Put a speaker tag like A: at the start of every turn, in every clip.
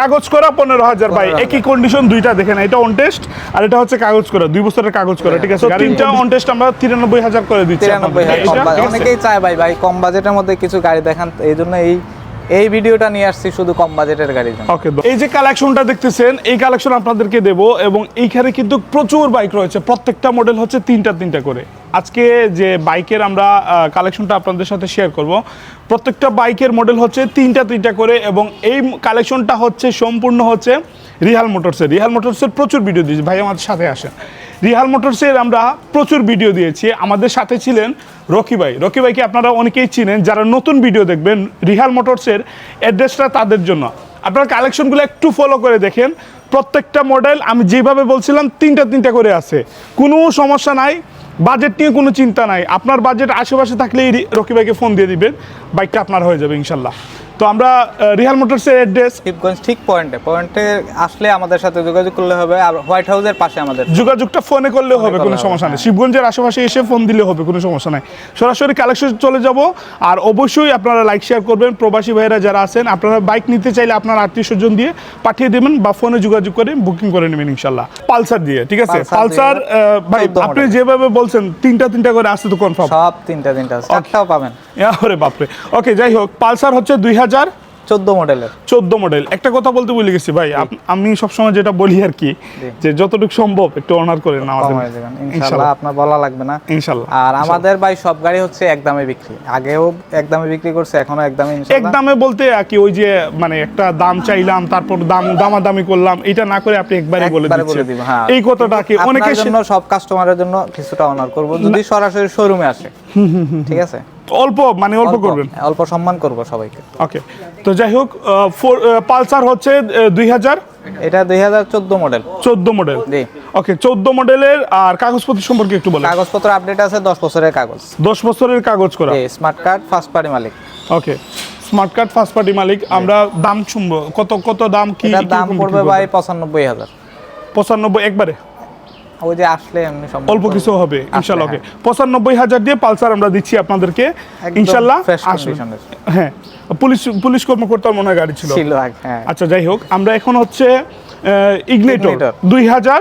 A: কাগজ করা পনেরো হাজার ভাই। একই কন্ডিশন দুইটা দেখেন এটা অন টেস্ট আর এটা হচ্ছে কাগজ করা দুই বছরের কাগজ করা ঠিক আছে? তিনটা অন টেস্ট আমরা তিরানব্বই হাজার করে দিচ্ছি?
B: অনেকেই চায় ভাই ভাই কম বাজেটের মধ্যে কিছু গাড়ি দেখান এই জন্য এই এই ভিডিওটা নিয়ে আসছি শুধু কম বাজেটের গাড়ির জন্য।
A: ওকে, এই যে কালেকশনটা দেখতেছেন, এই কালেকশন আপনাদেরকে দেব এবং এইখানে কিন্তু প্রচুর বাইক রয়েছে। প্রত্যেকটা মডেল হচ্ছে তিনটা তিনটা করে। আজকে যে বাইকের আমরা কালেকশনটা আপনাদের সাথে শেয়ার করব, প্রত্যেকটা বাইকের মডেল হচ্ছে তিনটা তিনটা করে এবং এই কালেকশনটা হচ্ছে সম্পূর্ণ হচ্ছে রিহাল মোটরসের রিহাল মোটরসের প্রচুর ভিডিও দিয়েছি, ভাই আমাদের সাথে আসেন। রিহাল মোটরসের আমরা প্রচুর ভিডিও দিয়েছি। আমাদের সাথে ছিলেন রকি ভাই। রকি ভাইকে আপনারা অনেকেই চিনেন, যারা নতুন ভিডিও দেখবেন, রিহাল মোটরসের অ্যাড্রেসটা তাদের জন্য। আপনারা কালেকশনগুলো একটু ফলো করে দেখেন। প্রত্যেকটা মডেল আমি যেভাবে বলছিলাম, তিনটা তিনটা করে আছে। কোনো সমস্যা নাই বাজেট নিয়ে কোনো চিন্তা নাই। আপনার বাজেট আশেপাশে থাকলেই রকি ভাইকে ফোন দিয়ে দিবেন বাইকটা আপনার হয়ে যাবে ইনশাল্লাহ। তো আমরা রিহাল মোটরসের অ্যাড্রেস
B: শিবগঞ্জ ঠিক পয়েন্টে পয়েন্টে আসলে আমাদের সাথে যোগাযোগ করলে হবে আর হোয়াইট হাউসের পাশে আমাদের।
A: যোগাযোগটা ফোনে করলেও হবে
B: করলে
A: কোনো
B: হবে,
A: সমস্যা নেই।
B: হ্যাঁ।
A: শিবগঞ্জের আশেপাশে এসে ফোন দিলে হবে কোনো সমস্যা নাই। সরাসরি কালেকশন চলে যাব আর অবশ্যই আপনারা লাইক শেয়ার করবেন। প্রবাসী ভাইয়েরা যারা আছেন আপনারা বাইক নিতে চাইলে আপনার আত্মীয় স্বজন দিয়ে পাঠিয়ে দেবেন বা ফোনে যোগাযোগ করে বুকিং করে নেবেন ইনশাল্লাহ পালসার দিয়ে ঠিক আছে?
B: পালসার
A: ভাই
B: 14
A: আপনি যেভাবে বলছেন তিনটা তিনটা করে আসতে তো কনফার্ম
B: সব তিনটা তিনটা আছে। চারটাও পাবেন।
A: আরে বাপরে। ওকে যাই হোক পালসার হচ্ছে দুই হাজার
B: চোদ্দ মডেলের।
A: চোদ্দ মডেল। একটা কথা বলতে ভুলে গেছি ভাই আমি সবসময় যেটা বলি আর কি যে যতটুকু সম্ভব একটু অনার করেন আমাদের
B: ইনশাল্লাহ আপনার বলা লাগবে না।
A: ইনশাল্লাহ।
B: আর আমাদের ভাই সব গাড়ি হচ্ছে একদামে বিক্রি। আগেও একদামে বিক্রি করছে এখনও এক দামে
A: এক
B: ইনশাল্লাহ।
A: দামে বলতে কি ওই যে মানে একটা দাম চাইলাম তারপর দাম দামাদামি করলাম এটা না করে আপনি একবারই বলে দিচ্ছেন।
B: হ্যাঁ।
A: এই কথাটা কি অনেকে
B: জন্য সব কাস্টমারের জন্য কিছুটা অনার করব। যদি সরাসরি শোরুমে আসে। ঠিক আছে?
A: অল্প মানে অল্প করবেন?
B: অল্প সম্মান করব সবাইকে।
A: ওকে তো যাই হোক পালসার হচ্ছে দুই হাজার?
B: এটা দুই হাজার চোদ্দ মডেল
A: চোদ্দ মডেল
B: জি।
A: ওকে চোদ্দ মডেলের আর কাগজপত্র সম্পর্কে একটু বলেন।
B: কাগজপত্র আপডেট আছে দশ বছরের কাগজ।
A: দশ বছরের কাগজ করা।
B: স্মার্ট কার্ড ফার্স্ট পার্টি মালিক।
A: Okay smart card first party মালিক আমরা দাম শুনব। কত কত দাম কি
B: দাম পড়বে ভাই পঁচানব্বই হাজার।
A: পঁচানব্বই একবারে?
B: ওই যে আসলে এমনি
A: অল্প কিছু হবে ইনশাল্লাহ ওকে।
B: হ্যাঁ।
A: পঁচানব্বই হাজার দিয়ে পালসার আমরা দিচ্ছি আপনাদেরকে। হ্যাঁ পুলিশ পুলিশ কর্মকর্তার মনে হয় গাড়ি ছিল।
B: হ্যাঁ।
A: আচ্ছা যাই হোক আমরা এখন হচ্ছে ইগনেটর। দুই হাজার?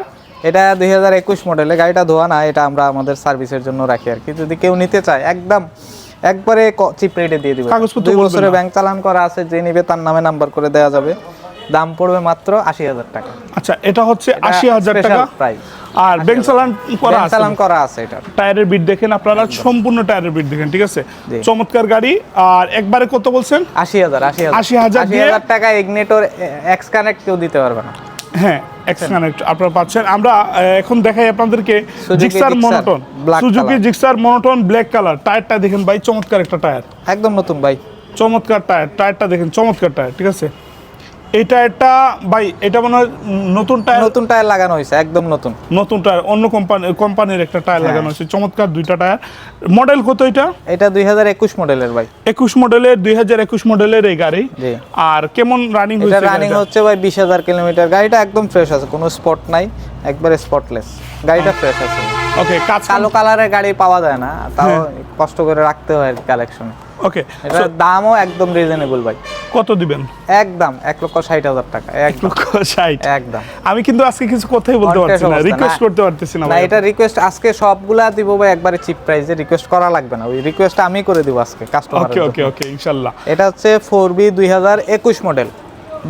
B: এটা দুই হাজার একুশ মডেলের গাড়িটা ধোয়া না এটা আমরা আমাদের সার্ভিসের জন্য রাখি আর কি। যদি কেউ নিতে চায় একদম একবারে চিপ রেটে দিয়ে দিবে।
A: কাগজপত্র
B: দুই বছরের ব্যাংক চালান করা আছে যে নিবে তার নামে নাম্বার করে দেওয়া যাবে। দাম পড়বে মাত্র আশি হাজার টাকা।
A: আচ্ছা এটা হচ্ছে আশি হাজার টাকা।
B: প্রাইস
A: আর ব্যাংক চালান করা আছে।
B: চালান করা আছে এটা
A: টায়ারের বিট দেখেন আপনারা সম্পূর্ণ টায়ারের বিট দেখেন ঠিক আছে? চমৎকার গাড়ি। আর একবারে কত বলছেন?
B: আশি হাজার আশি
A: 80,000
B: আশি
A: দিয়ে-
B: হাজার টাকা ইগনেটর এক্স কানেক্ট কেউ দিতে পারবে না।
A: হ্যাঁ এক্স কানেক্ট আপনারা পাচ্ছেন। আমরা এখন দেখাই আপনাদেরকে Gixxer monotone Suzuki Gixxer monotone black colour টায়ারটা দেখেন ভাই চমৎকার একটা টায়ার
B: একদম নতুন ভাই।
A: চমৎকার টায়ার টায়ারটা দেখেন চমৎকার টায়ার ঠিক আছে? এই টায়ারটা ভাই এটা মনে হয় নতুন টায়ার।
B: নতুন টায়ার লাগানো হয়েছে একদম নতুন।
A: নতুন টায়ার অন্য কোম্পানি কোম্পানির একটা টায়ার
B: হ্যাঁ।
A: লাগানো হয়েছে চমৎকার দুইটা টায়ার। মডেল কত এটা?
B: এটা দুই হাজার একুশ মডেলের ভাই।
A: একুশ মডেলের দুই হাজার একুশ মডেলের এই গাড়ি।
B: জি।
A: আর কেমন রানিং
B: এটা
A: হয়েছে
B: রানিং হচ্ছে ভাই বিশ হাজার কিলোমিটার। গাড়িটা একদম ফ্রেশ আছে কোনো স্পট নাই একবারে স্পটলেস গাড়িটা ফ্রেশ আছে।
A: ওকে
B: কালো কালারের গাড়ি পাওয়া যায় না তাও
A: হ্যাঁ।
B: কষ্ট করে রাখতে হয় কালেকশন
A: ওকে
B: এটার দামও একদম রিজনেবল ভাই।
A: কত দিবেন?
B: একদম এক লক্ষ ষাট হাজার টাকা একদম।
A: লক্ষ ষাট?
B: একদম।
A: আমি কিন্তু আজকে কিছু কথাই বলতে পারছি না রিকোয়েস্ট করতে পারতেছি না।
B: এটা রিকোয়েস্ট আজকে সবগুলা দিব ভাই একবারে চিপ প্রাইসে রিকোয়েস্ট করা লাগবে না। ওই রিকোয়েস্ট আমি করে দিব আজকে কাস্টমার
A: ওকে ওকে ওকে ইনশাল্লাহ।
B: এটা হচ্ছে ফোর বি দুই হাজার একুশ মডেল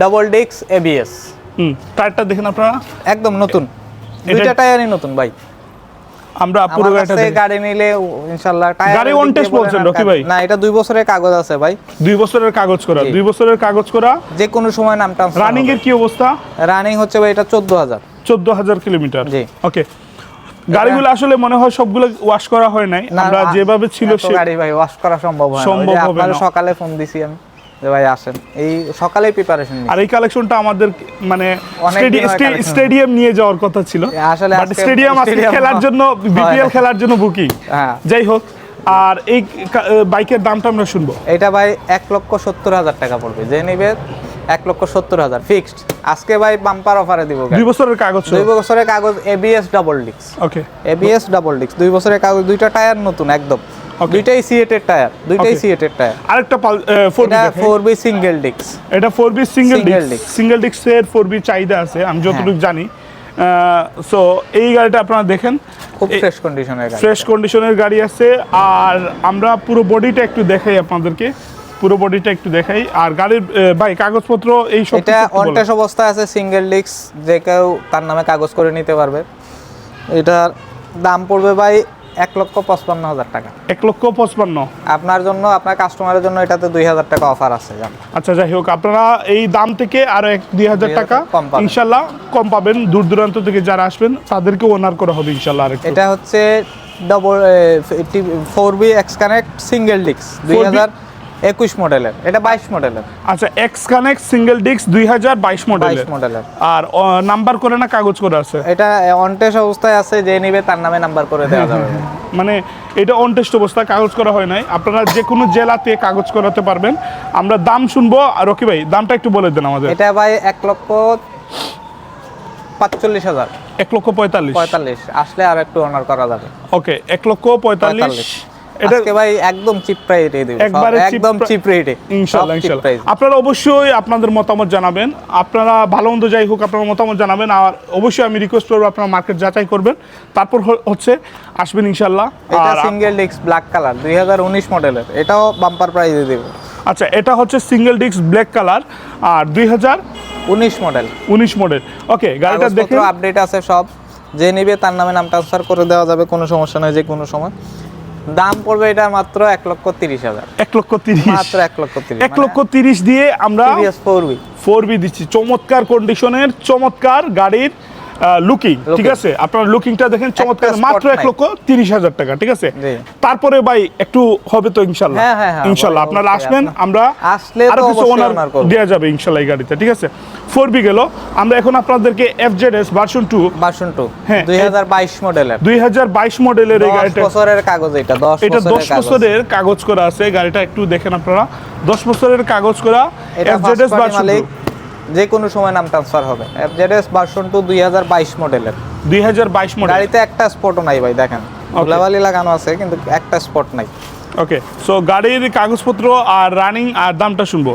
B: ডাবল ডিক্স এবিএস
A: হুম টায়ারটা দেখেন আপনারা।
B: একদম নতুন। দুইটা টায়ারই নতুন ভাই।
A: আমরা পুরো গাড়িটা
B: গাড়ি নিলে ইনশাআল্লাহ
A: গাড়ি on test বলছেন, রকি ভাই?
B: না এটা দুই বছরের কাগজ আছে ভাই।
A: দুই বছরের কাগজ করা দুই বছরের কাগজ করা।
B: যে কোনো সময় নাম ট্রান্সফার
A: রানিং এর কি অবস্থা?
B: রানিং হচ্ছে ভাই এটা চোদ্দ হাজার।
A: চোদ্দ হাজার কিলোমিটার।
B: জি।
A: ওকে গাড়িগুলো আসলে মনে হয় সবগুলো ওয়াশ করা হয় নাই। আমরা যেভাবে ছিল সে
B: গাড়ি ভাই ওয়াশ করা সম্ভব হয়
A: সম্ভব হবে না।
B: সকালে ফোন দিছি আমি। যে ভাই আসেন। এই সকালেই প্রিপারেশন
A: আর এই কালেকশনটা আমাদের মানে। স্টেডিয়াম নিয়ে যাওয়ার কথা ছিল।
B: আসলে
A: স্টেডিয়াম আজকে খেলার জন্য বিপিএল খেলার জন্য বুকিং যাই হোক আর এই বাইকের দামটা আমরা শুনব।
B: এটা ভাই এক লক্ষ সত্তর হাজার টাকা পড়বে। যে নিবে এক লক্ষ সত্তর হাজার। ফিক্সড আজকে ভাই বাম্পার অফারে দিব
A: দুই বছরের কাগজ
B: দুই বছরের কাগজ এবিএস ডাবল ডিক্স
A: ওকে
B: এবিএস ডাবল ডিক্স দুই বছরের কাগজ দুইটা টায়ার নতুন একদম. দুইটাই সিএটের টায়ার দুইটাই. সিএটের টায়ার
A: আরেকটা ফোর
B: এটা ফোর বি সিঙ্গেল ডিক্স
A: এটা ফোর বি সিঙ্গেল।
B: হ্যাঁ।
A: সিঙ্গেল ডিস্কের ফোর বি চাহিদা আছে আমি যতটুকু জানি। সো এই গাড়িটা আপনারা দেখেন।
B: খুব ফ্রেশ কন্ডিশনের গাড়ি।
A: ফ্রেশ কন্ডিশনের গাড়ি আছে। আর আমরা পুরো বডিটা একটু দেখাই আপনাদেরকে। পুরো বডিটা একটু দেখাই। আর গাড়ির ভাই কাগজপত্র এই সব
B: এটা অনটেস অবস্থায় আছে সিঙ্গেল ডিক্স যে কেউ তার নামে কাগজ করে নিতে পারবে। এটার দাম পড়বে ভাই এক লক্ষ পঁচপান্ন হাজার টাকা।
A: এক লক্ষ পঁচপান্ন।
B: আপনার জন্য আপনার কাস্টমারের জন্য এটাতে দুই হাজার টাকা অফার আছে
A: আচ্ছা যাই হোক আপনারা এই দাম থেকে আরও এক দুই হাজার টাকা ইনশাল্লাহ কম পাবেন। দূর দূরান্ত থেকে যারা আসবেন তাদেরকে ওনার করা হবে ইনশাল্লাহ আর
B: এটা হচ্ছে double four B X connect single ডিক্স দুই হাজার একুশ মডেলের এটা বাইশ মডেলের।
A: আচ্ছা এক্স কানেক্ট সিঙ্গেল ডিস্ক দুই হাজার বাইশ মডেলের।
B: মডেলের।
A: আর নাম্বার করে না কাগজ করে আছে?
B: এটা অনটেস অবস্থায় আছে যে নিবে তার নামে নাম্বার করে দেওয়া যাবে।
A: মানে এটা অনটেস্ট অবস্থা কাগজ করা হয় নাই। আপনারা যে কোনো জেলাতে কাগজ করাতে পারবেন। আমরা দাম শুনব। আর রকি ভাই দামটা একটু বলে দেন আমাদের।
B: এটা ভাই এক লক্ষ পাঁচচল্লিশ হাজার।
A: এক লক্ষ পঁয়তাল্লিশ।
B: পঁয়তাল্লিশ। আসলে আর একটু অনার করা যাবে।
A: ওকে এক লক্ষ পঁয়তাল্লিশ।
B: আজকে ভাই একদম চিপ প্রাইসে দিব।
A: একবারে cheap
B: একদম
A: pri-
B: চিপ রেটে
A: ইনশাল্লাহ ইনশাল্লাহ আপনারা অবশ্যই আপনাদের মতামত জানাবেন। আপনারা ভালো মন্দ যাই হোক আপনারা মতামত জানাবেন। আর অবশ্যই আমি রিকোয়েস্ট করব আপনারা মার্কেট যাচাই করবেন। তারপর হচ্ছে আসবেন
B: এটা সিঙ্গেল ডিস্ক ব্ল্যাক কালার দুই হাজার উনিশ মডেলের এটাও বাম্পার প্রাইসে দেব।
A: আচ্ছা এটা হচ্ছে সিঙ্গেল ডিস্ক ব্ল্যাক কালার আর দুই হাজার
B: উনিশ মডেল
A: উনিশ মডেল ওকে গাড়িটা দেখে
B: আপডেট আছে সব। যে নিবে তার নামে নাম ট্রান্সফার করে দেওয়া যাবে কোনো সমস্যা নয় যে কোনো সময়। দাম পড়বে এটা মাত্র এক লক্ষ তিরিশ হাজার।
A: এক লক্ষ তিরিশ।
B: মাত্র এক লক্ষ তিরিশ
A: এক লক্ষ তিরিশ দিয়ে আমরা
B: ফোর বি
A: ফোর বি দিচ্ছি। চমৎকার কন্ডিশনের চমৎকার গাড়ির লুকিং ঠিক আছে? আপনার লুকিংটা দেখেন চমৎকার। মাত্র এক লক্ষ তিরিশ হাজার টাকা ঠিক আছে? তারপরে ভাই একটু হবে তো ইনশাল্লাহ।
B: হ্যাঁ, হ্যাঁ, হ্যাঁ,
A: ইনশাল্লাহ। আপনারা আসবেন আমরা
B: আসলে আরও
A: কিছু ওনার দেওয়া যাবে ইনশাল্লাহ এই গাড়িতে ঠিক আছে? ফোর বি গেল। আমরা এখন আপনাদেরকে F Z S version two
B: version two
A: হ্যাঁ,
B: দুই হাজার বাইশ মডেলের
A: দুই হাজার বাইশ মডেলের এই গাড়িটা।
B: বছরের কাগজ এটা দশ
A: এটা দশ
B: বছরের কাগজ
A: করা আছে গাড়িটা একটু দেখেন আপনারা। দশ বছরের কাগজ করা এফ জেড এস ভার্সন
B: যে কোনো সময় নাম ট্রান্সফার হবে। এফজেডএস ভার্সন টু দুই হাজার বাইশ মডেলের
A: দুই হাজার বাইশ মডেল
B: গাড়িতে একটা স্পটও নাই ভাই দেখেন। ধুলাবালি লাগানো আছে কিন্তু একটা স্পট নাই।
A: ওকে সো গাড়ির কাগজপত্র আর রানিং আর দামটা শুনব?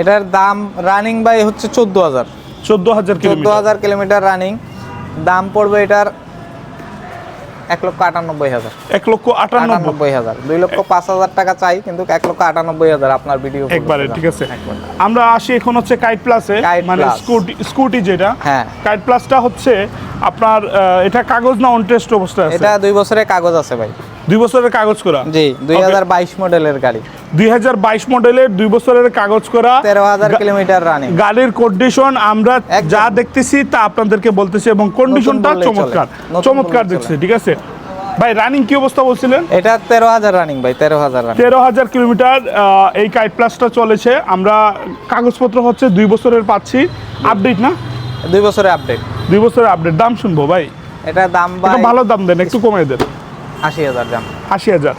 B: এটার দাম রানিং বাই হচ্ছে চোদ্দ হাজার।
A: চোদ্দ হাজার
B: চোদ্দ হাজার কিলোমিটার রানিং দাম পড়বে এটার এক লক্ষ আটানব্বই হাজার।
A: এক লক্ষ
B: আটানব্বই। হাজার। দুই লক্ষ পাঁচ হাজার টাকা চাই কিন্তু এক লক্ষ আটানব্বই হাজার আপনার ভিডিও
A: একবারে ঠিক আছে। আমরা আসি এখন হচ্ছে কাইট প্লাসে মানে স্কুটি স্কুটি যেটা।
B: হ্যাঁ।
A: কাইট প্লাসটা হচ্ছে আপনার এটা কাগজ না অন টেস্ট অবস্থায় আছে?
B: এটা দুই বছরের কাগজ আছে ভাই।
A: দুই বছরের কাগজ করা?
B: জি দুই হাজার বাইশ মডেলের গাড়ি।
A: দুই হাজার বাইশ মডেলের দুই বছরের কাগজ করা
B: তেরো হাজার কিলোমিটার রানিং
A: গাড়ির কন্ডিশন আমরা যা দেখতেছি তা আপনাদেরকে বলতেছি এবং কন্ডিশনটা চমৎকার। চমৎকার দেখছে ঠিক আছে? ভাই রানিং কি অবস্থা বলছিলেন?
B: এটা তেরো হাজার রানিং ভাই তেরো হাজার
A: তেরো হাজার কিলোমিটার এই কাইট প্লাসটা চলেছে। আমরা কাগজপত্র হচ্ছে দুই বছরের পাচ্ছি। আপডেট না?
B: দুই বছরের আপডেট
A: দুই বছরের আপডেট দাম শুনব ভাই।
B: এটা দাম
A: ভালো দাম দেন একটু কমাই দেন।
B: আশি হাজার দাম।
A: আশি হাজার।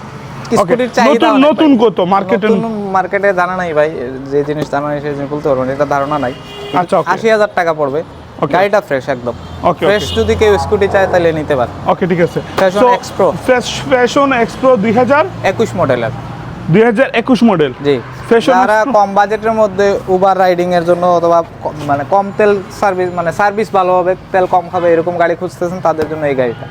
A: নতুন নতুন কত? মার্কেটে
B: মার্কেটে জানা নাই ভাই যে জিনিস জানা নাই সেই জিনিস বলতে পারব এটা ধারণা নাই।
A: আচ্ছা.
B: আশি হাজার টাকা পড়বে. গাড়িটা ফ্রেশ একদম। ফ্রেশ যদি কেউ স্কুটি চায় তাহলে নিতে পারে।
A: ওকে ঠিক আছে।
B: X Pro।
A: ফ্যাশন এক্সপ্রো দুই হাজার?
B: একুশ মডেলের।
A: দুই হাজার একুশ মডেল।
B: জি। যারা কম বাজেটের মধ্যে উবার রাইডিং এর জন্য অথবা মানে কম তেল সার্ভিস মানে সার্ভিস ভালো হবে তেল কম খাবে এরকম গাড়ি খুঁজতেছেন তাদের জন্য এই গাড়িটা।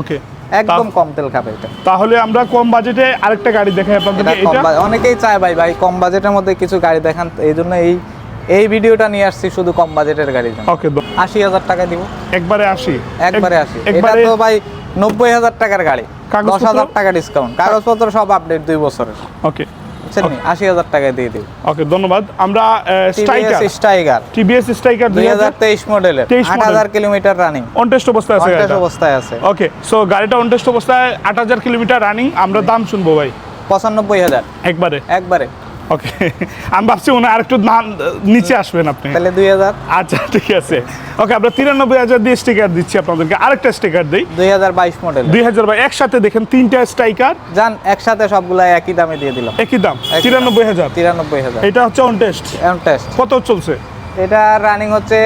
A: ওকে
B: একদম কম তেল খাবে এটা।
A: তাহলে আমরা কম বাজেটে আরেকটা গাড়ি দেখাই
B: এটা
A: আপনাদেরকে এটা
B: অনেকেই চায় ভাই ভাই কম বাজেটের মধ্যে কিছু গাড়ি দেখান এই জন্য এই এই ভিডিওটা নিয়ে আসছি শুধু কম বাজেটের গাড়ির জন্য।
A: ওকে
B: আশি হাজার টাকা দিব।
A: একবারে আসি
B: একবারে আসি এটা তো ভাই টাকার গাড়ি।
A: কাগজপত্র?
B: দশ হাজার টাকা ডিসকাউন্ট কাগজপত্র সব আপডেট দুই বছরের।
A: ওকে
B: বুঝছেন আশি হাজার টাকায় দিয়ে দিব।
A: ওকে ধন্যবাদ। আমরা Striker
B: TVS Striker
A: TVS Striker
B: দুই হাজার তেইশ মডেলের আট হাজার কিলোমিটার রানিং
A: অন টেস্ট অবস্থায় আছে
B: অনটেস অবস্থায় আছে।
A: ওকে সো গাড়িটা অন টেস্ট অবস্থায় আট হাজার কিলোমিটার রানিং আমরা দাম শুনব ভাই।
B: পঁচানব্বই হাজার।
A: একবারে।
B: একবারে।
A: ওকে আমি ভাবছি উনি আরেকটু দাম নিচে আসবেন আপনি।
B: তাহলে দুই হাজার।
A: আচ্ছা ঠিক আছে। ওকে আমরা তিরানব্বই হাজার দিয়ে স্টিকার দিচ্ছি আপনাদেরকে। আরেকটা স্টিকার দিই।
B: দুই হাজার বাইশ মডেল
A: দুই হাজার ভাই একসাথে দেখেন তিনটা স্ট্রাইকার
B: যান একসাথে সবগুলা একই দামে দিয়ে দিলাম।
A: একই দাম তিরানব্বই হাজার।
B: তিরানব্বই হাজার।
A: এটা হচ্ছে অন টেস্ট
B: এমন টেস্ট
A: কত চলছে?
B: এটা রানিং হচ্ছে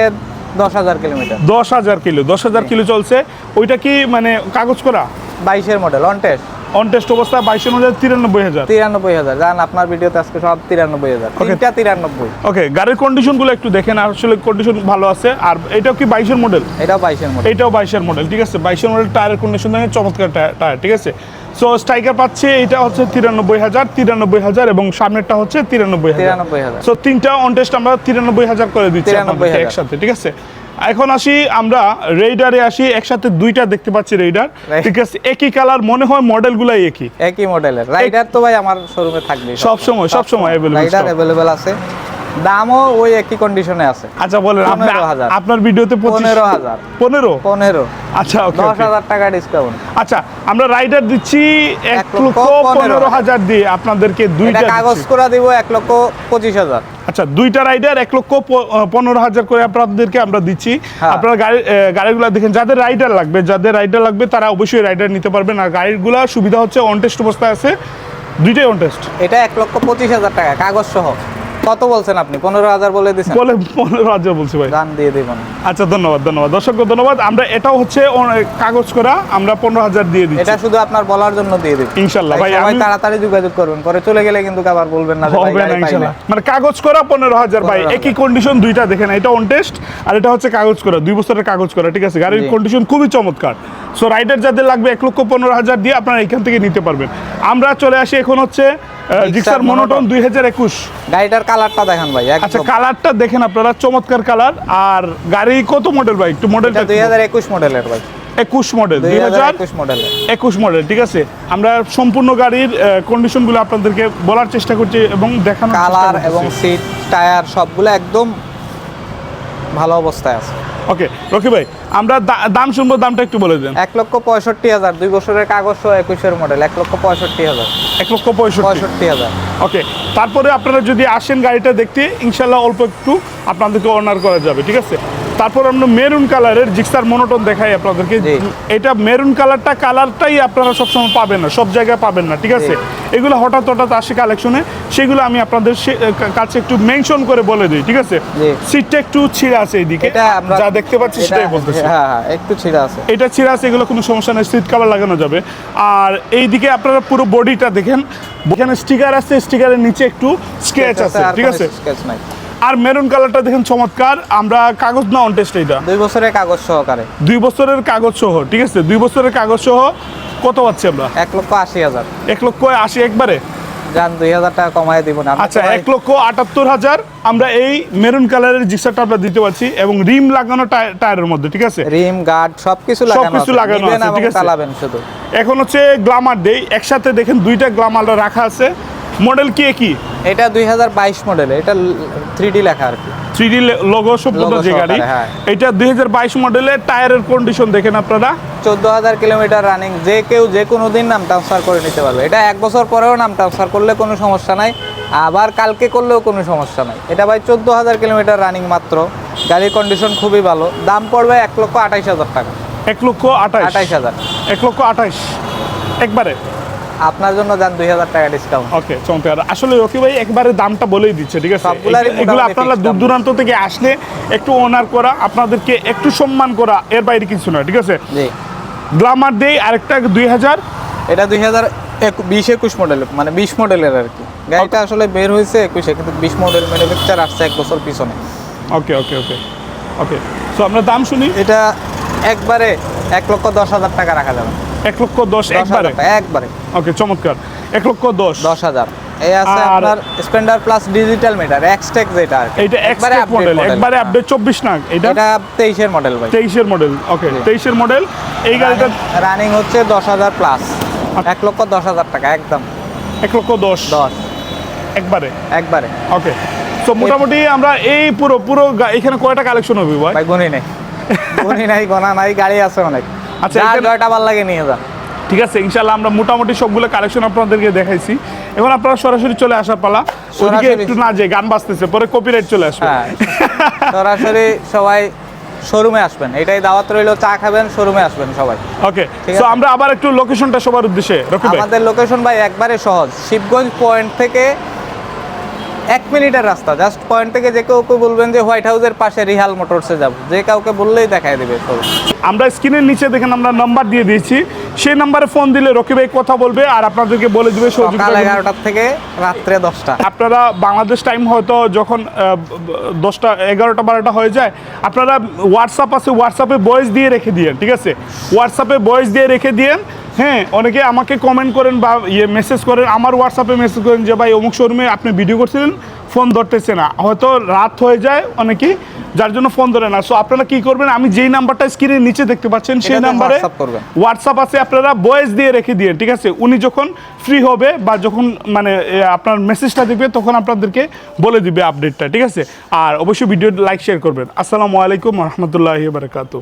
B: দশ হাজার কিলোমিটার
A: দশ হাজার কিলো দশ হাজার কিলো চলছে। ওইটা কি মানে কাগজ করা?
B: বাইশের model on test
A: on test অবস্থায় বাইশের মধ্যে তিরানব্বই হাজার।
B: তিরানব্বই হাজার। জান আপনার ভিডিওতে আজকে সব তিরানব্বই হাজার। তিনটা তিরানব্বই।
A: ওকে গাড়ির কন্ডিশনগুলো একটু দেখেন আসলে কন্ডিশন ভালো আছে। আর এটাও কি বাইশের মডেল
B: এটাও বাইশের মডেল
A: এইটাও বাইশের মডেল ঠিক আছে? বাইশের মডেল টায়ারের কন্ডিশন দেখেন চমৎকার টায়ার- ঠিক আছে? সো স্ট্রাইকার পাচ্ছে এটা হচ্ছে তিরানব্বই হাজার তিরানব্বই হাজার এবং সামনেরটা হচ্ছে তিরানব্বই হাজার।
B: তিরানব্বই হাজার।
A: সো তিনটা অন টেস্ট আমরা তিরানব্বই হাজার করে দিচ্ছি
B: 93,000
A: একসাথে ঠিক আছে? এখন আসি আমরা রেইডারে আসি একসাথে দুইটা দেখতে পাচ্ছি রেইডার ঠিক আছে একই কালার মনে হয় মডেল গুলাই একই।
B: একই মডেলের রাইডার তো ভাই আমার শোরুমে থাকবে
A: সব সময় সব সময় অ্যাভেলেবল
B: রাইডার অ্যাভেলেবেল আছে। দামও ওই একই কন্ডিশনে আছে।
A: আচ্ছা বলেন আপনি
B: 15,000
A: আপনার ভিডিওতে
B: পনেরো হাজার।
A: পনেরো?
B: পনেরো।
A: আচ্ছা ওকে
B: দশ হাজার টাকা ডিসকাউন্ট
A: আচ্ছা আমরা রাইডার দিচ্ছি এক
B: লক্ষ পনেরো
A: হাজার। দিয়ে আপনাদেরকে দুইটা
B: কাগজ করে দিব এক লক্ষ পঁচিশ হাজার।
A: আচ্ছা দুইটা রাইডার এক লক্ষ পনেরো হাজার করে আপনাদেরকে আমরা দিচ্ছি।
B: হ্যাঁ।
A: আপনারা গাড়ি গাড়িগুলো দেখেন যাদের রাইডার লাগবে যাদের রাইডার লাগবে তারা অবশ্যই রাইডার নিতে পারবেন। আর গাড়িগুলো সুবিধা হচ্ছে অন টেস্ট অবস্থায় আছে। দুইটাই অন টেস্ট
B: এটা এক লক্ষ পঁচিশ হাজার টাকা কাগজ সহ। কত বলছেন আপনি? পনেরো হাজার বলে দিচ্ছেন
A: বলে পনেরো হাজার বলছি ভাই।
B: দান দিয়ে দেবেন।
A: আচ্ছা ধন্যবাদ ধন্যবাদ। দর্শককে ধন্যবাদ। আমরা এটাও হচ্ছে কাগজ করা আমরা পনেরো হাজার দিয়ে দিচ্ছি।
B: এটা শুধু আপনার বলার জন্য দিয়ে দেবেন
A: ইনশাল্লাহ ভাই আমি
B: তাড়াতাড়ি যোগাযোগ করবেন পরে চলে গেলে কিন্তু আবার বলবেন না
A: হবে না ইনশাল্লাহ। মানে কাগজ করা পনেরো হাজার ভাই একই কন্ডিশন দুইটা দেখেন এটা অন টেস্ট আর এটা হচ্ছে কাগজ করা দুই বছরের কাগজ করা ঠিক আছে? গাড়ির কন্ডিশন খুবই চমৎকার। সো রাইডার যাদের লাগবে এক লক্ষ পনেরো হাজার দিয়ে আপনারা এখান থেকে নিতে পারবেন। আমরা চলে আসি এখন হচ্ছে জিক্সার মনোটন দুই হাজার একুশ।
B: গাড়িটার কালারটা দেখেন ভাই
A: আচ্ছা কালারটা দেখেন আপনারা চমৎকার কালার। আর গাড়ি কত মডেল ভাই? একটু মডেলটা
B: এটা দুই হাজার একুশ মডেলের ভাই।
A: একুশ মডেল
B: দুই হাজার? একুশ
A: মডেল ঠিক আছে? আমরা সম্পূর্ণ গাড়ির কন্ডিশনগুলো আপনাদেরকে বলার চেষ্টা করছি এবং দেখানোর
B: কালার এবং সিট টায়ার সবগুলো একদম ভালো অবস্থায় আছে।
A: ওকে রকি ভাই আমরা দাম শুনব দামটা একটু বলে দেন।
B: এক লক্ষ পঁয়ষট্টি হাজার দুই বছরের কাগজ সহ একুশের মডেল এক লক্ষ পঁয়ষট্টি হাজার।
A: এক লক্ষ পঁয়ষট্টি।
B: পঁয়ষট্টি হাজার।
A: ওকে তারপরে আপনারা যদি আসেন গাড়িটা দেখতে ইনশাল্লাহ অল্প একটু আপনাদেরকে অনার করা যাবে ঠিক আছে? তারপর আমরা মেরুন কালারের জিক্সার মনোটন দেখাই আপনাদেরকে। এটা মেরুন কালারটা কালারটাই আপনারা সবসময় পাবেন না সব জায়গায় পাবেন না ঠিক আছে? এগুলো হঠাৎ হঠাৎ আসে কালেকশনে সেগুলো আমি আপনাদের কাছে একটু মেনশন করে বলে দিই ঠিক আছে? সিটটা একটু ছিঁড়া আছে এইদিকে যা দেখতে পাচ্ছি সেটাই বলতেছি।
B: হ্যাঁ হ্যাঁ একটু ছিঁড়া আছে।
A: এটা ছিঁড়া আছে এগুলো কোনো সমস্যা নেই সিট কাভার লাগানো যাবে। আর এইদিকে আপনারা পুরো বডিটা দেখেন এখানে স্টিকার আছে স্টিকারের নিচে একটু স্কেচ আছে ঠিক আছে?
B: স্কেচ নাই।
A: আর মেরুন কালারটা দেখেন চমৎকার। আমরা কাগজ না অন টেস্ট এটা
B: দুই বছরের কাগজ সহকারে।
A: দুই বছরের কাগজ সহ ঠিক আছে? দুই বছরের কাগজ সহ কত পাচ্ছি আমরা?
B: এক লক্ষ আশি হাজার।
A: এক লক্ষ আশি একবারে?
B: যান দুই হাজার টাকা কমায় দিব না।
A: আচ্ছা এক লক্ষ আটাত্তর হাজার আমরা এই মেরুন কালারের জিক্সারটা আমরা দিতে পারছি এবং রিম লাগানো টায়- টায়ারের মধ্যে ঠিক আছে?
B: রিম গার্ড সবকিছু লাগানো
A: সবকিছু। লাগানো আছে, ঠিক আছে?
B: চালাবেন শুধু।
A: এখন হচ্ছে গ্লামার দেই একসাথে দেখেন দুইটা গ্লামার রাখা আছে। মডেল কি কি?
B: এটা দুই হাজার বাইশ মডেল এটা থ্রি ডি লেখা আর কি।
A: থ্রি ডি লোগো সম্পূর্ণ যে গাড়ি।
B: হ্যাঁ।
A: এটা দুই হাজার বাইশ মডেলের টায়ারের কন্ডিশন দেখেন আপনারা।
B: চোদ্দ হাজার কিলোমিটার রানিং যে কেউ যে কোনো দিন নাম ট্রান্সফার করে নিতে পারবে। এটা এক বছর পরেও নাম ট্রান্সফার করলে কোনো সমস্যা নাই আবার কালকে করলেও কোনো সমস্যা নাই। এটা ভাই চোদ্দ হাজার কিলোমিটার রানিং মাত্র। গাড়ির কন্ডিশন খুবই ভালো। দাম পড়বে এক লক্ষ আঠাইশ হাজার টাকা।
A: এক লক্ষ আঠাশ
B: আঠাইশ হাজার।
A: এক লক্ষ আঠাশ একবারে।
B: আপনার জন্য যান দুই হাজার টাকা ডিসকাউন্ট
A: ওকে চমৎকার। আসলে রকি ভাই একবারে দামটা বলেই দিচ্ছে ঠিক আছে? এগুলো- আপনারা দূর দূরান্ত থেকে আসলে একটু অনার করা আপনাদেরকে একটু সম্মান করা এর বাইরে কিছু নয় ঠিক আছে?
B: জি।
A: গ্লামার দেই আরেকটা দুই হাজার।
B: এটা দুই হাজার বিশ একুশ মডেল মানে বিশ মডেলের আর কি। গাড়িটা আসলে বের হয়েছে একুশে কিন্তু বিশ মডেল ম্যানুফ্যাকচার আসছে এক বছর পিছনে।
A: ওকে ওকে ওকে ওকে সো আমরা দাম শুনি।
B: এটা একবারে এক লক্ষ দশ হাজার টাকা রাখা যাবে।
A: এক লক্ষ দশ একবারে
B: একবারে।
A: ওকে চমৎকার। এক লক্ষ দশ।
B: দশ হাজার। এই আছে আপনার Splendor plus digital meter Xtec যেটা।
A: এইটা
B: একবারে
A: মডেল একবারে আপডেট চব্বিশ না এটা
B: এটা তেইশের মডেল ভাই।
A: তেইশের মডেল ওকে। তেইশের মডেল এই গাড়িটা
B: রানিং হচ্ছে দশ হাজার প্লাস এক লক্ষ দশ হাজার টাকা একদম।
A: এক লক্ষ দশ।
B: দশ।
A: একবারে?
B: একবারে।
A: ওকে। তো মোটামুটি আমরা এই পুরো পুরো এখানে কয়টা কালেকশন হবে ভাই?
B: ভাই গুনি নেই। গুনি নাই গোনা নাই গাড়ি আছে অনেক।
A: আচ্ছা,
B: জয়টা ভালো লাগে নিয়ে যান
A: ঠিক আছে ইনশাল্লাহ আমরা মোটামুটি সবগুলো কালেকশন আপনাদেরকে দেখাইছি। এখন আপনারা সরাসরি চলে আসার পালা। ওদিকে একটু না যে গান বাজতেছে পরে কপিরাইট চলে আসবে।
B: হ্যাঁ সরাসরি সবাই শোরুমে আসবেন। এটাই দাওয়াত রইল চা খাবেন শোরুমে আসবেন সবাই।
A: ওকে
B: আছে।
A: আমরা আবার একটু লোকেশনটা সবার উদ্দেশ্যে
B: আমাদের লোকেশন ভাই একবারে সহজ শিবগঞ্জ পয়েন্ট থেকে এক মিনিটের রাস্তা জাস্ট পয়েন্ট থেকে যে কাউকে বলবেন যে হোয়াইট হাউসের পাশে রিহাল মোটরসে যাব। যে কাউকে বললেই দেখায় দেবে
A: আমরা স্ক্রিনের নিচে দেখেন আমরা নাম্বার দিয়ে দিয়েছি। সেই নাম্বারে ফোন দিলে রকি ভাই কথা বলবে আর আপনাদেরকে বলে দিবে
B: সকাল এগারোটার থেকে রাত্রে দশটা।
A: আপনারা বাংলাদেশ টাইম হয়তো যখন দশটা এগারোটা বারোটা হয়ে যায় আপনারা হোয়াটসঅ্যাপ আছে হোয়াটসঅ্যাপে ভয়েস দিয়ে রেখে দিয়েন ঠিক আছে? হোয়াটসঅ্যাপে ভয়েস দিয়ে রেখে দিয়েন হ্যাঁ অনেকে আমাকে কমেন্ট করেন বা ইয়ে মেসেজ করেন আমার হোয়াটসঅ্যাপে মেসেজ করেন যে ভাই অমুক শোরুমে আপনি ভিডিও করছিলেন ফোন ধরতেছে না। হয়তো রাত হয়ে যায় অনেকেই যার জন্য ফোন ধরে না। সো আপনারা কি করবেন? আমি যেই নাম্বারটা স্ক্রিনের নিচে দেখতে পাচ্ছেন সেই নাম্বারে হোয়াটসঅ্যাপ আছে আপনারা ভয়েস দিয়ে রেখে দিয়ে ঠিক আছে? উনি যখন ফ্রি হবে বা যখন মানে আপনার মেসেজটা দেখবে তখন আপনাদেরকে বলে দিবে আপডেটটা ঠিক আছে? আর অবশ্যই ভিডিও লাইক শেয়ার করবেন। আসসালামু আলাইকুম রহমতুল্লাহি বারকাতু